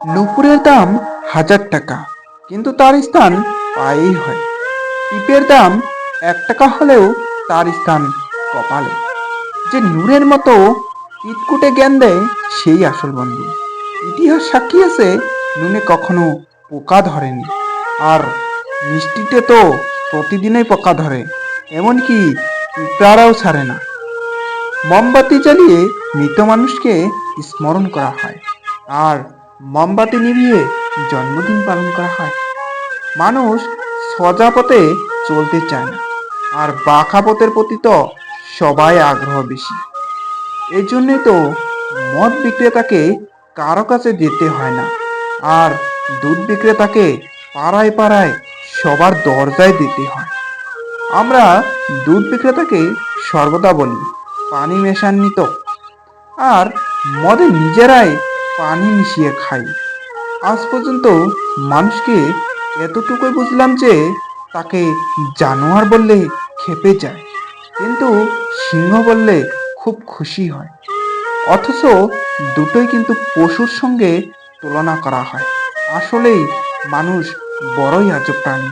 নুপুরের দাম হাজার টাকা, কিন্তু তার স্থান পায়েই হয়। টিপের দাম এক টাকা হলেও তার স্থান কপালে। যে নূরের মতো ইটকুটে জ্ঞান দেয় সেই আসল বন্ধু। ইতিহাস সাক্ষী আছে, নুনে কখনো পোকা ধরেনি। আর মিষ্টিতে তো প্রতিদিনই পোকা ধরে, এমনকি পিঁপড়ারাও ছাড়ে না। মোমবাতি জ্বালিয়ে মৃত মানুষকে স্মরণ করা হয়। আর মোমবাতি নিভিয়ে জন্মদিন পালন করা হয়। মানুষ সজা পথে চলতে চায় না, আর বাঁকা পথের প্রতি তো সবাই আগ্রহ বেশি। এই জন্যই তো মদ বিক্রেতাকে কারও কাছে যেতে হয় না, আর দুধ বিক্রেতাকে পাড়ায় পাড়ায় সবার দরজায় দিতে হয়। আমরা দুধ বিক্রেতাকে সর্বদা বলি, পানি মেশান্বিত আর মদে নিজেরাই পানি মিশিয়ে খাই। আজ পর্যন্ত মানুষকে এতটুকুই বুঝলাম যে তাকে জানোয়ার বললে খেপে যায়, কিন্তু সিংহ বললে খুব খুশি হয়। অথচ দুটোই কিন্তু পশুর সঙ্গে তুলনা করা হয়। আসলেই মানুষ বড়ই আজব প্রাণী।